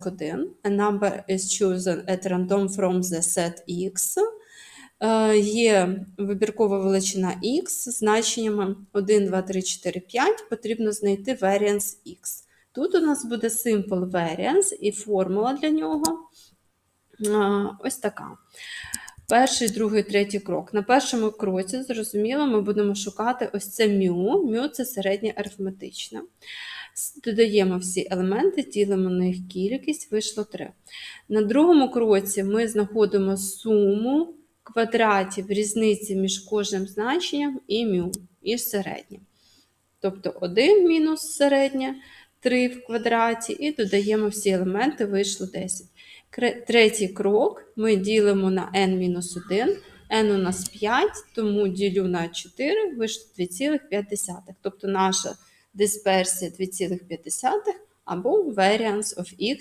1. A number is chosen at random from the set x. Е, Є вибіркова величина x з значеннями 1, 2, 3, 4, 5. Потрібно знайти variance x. Тут у нас буде simple variance і формула для нього е, ось така. Перший, другий, третій крок. На першому кроці, зрозуміло, ми будемо шукати ось це мю. Мю це середнє арифметичне. С- Додаємо всі елементи, ділимо на їх кількість, вийшло 3. На другому кроці ми знаходимо суму квадратів різниці між кожним значенням і мю, і середнє. Тобто 1 мінус середнє, 3 в квадраті, і додаємо всі елементи, вийшло 10. Третій крок ми ділимо на n-1, n у нас 5, тому ділю на 4, вийшло 2,5. Тобто наша дисперсія 2,5 або variance of x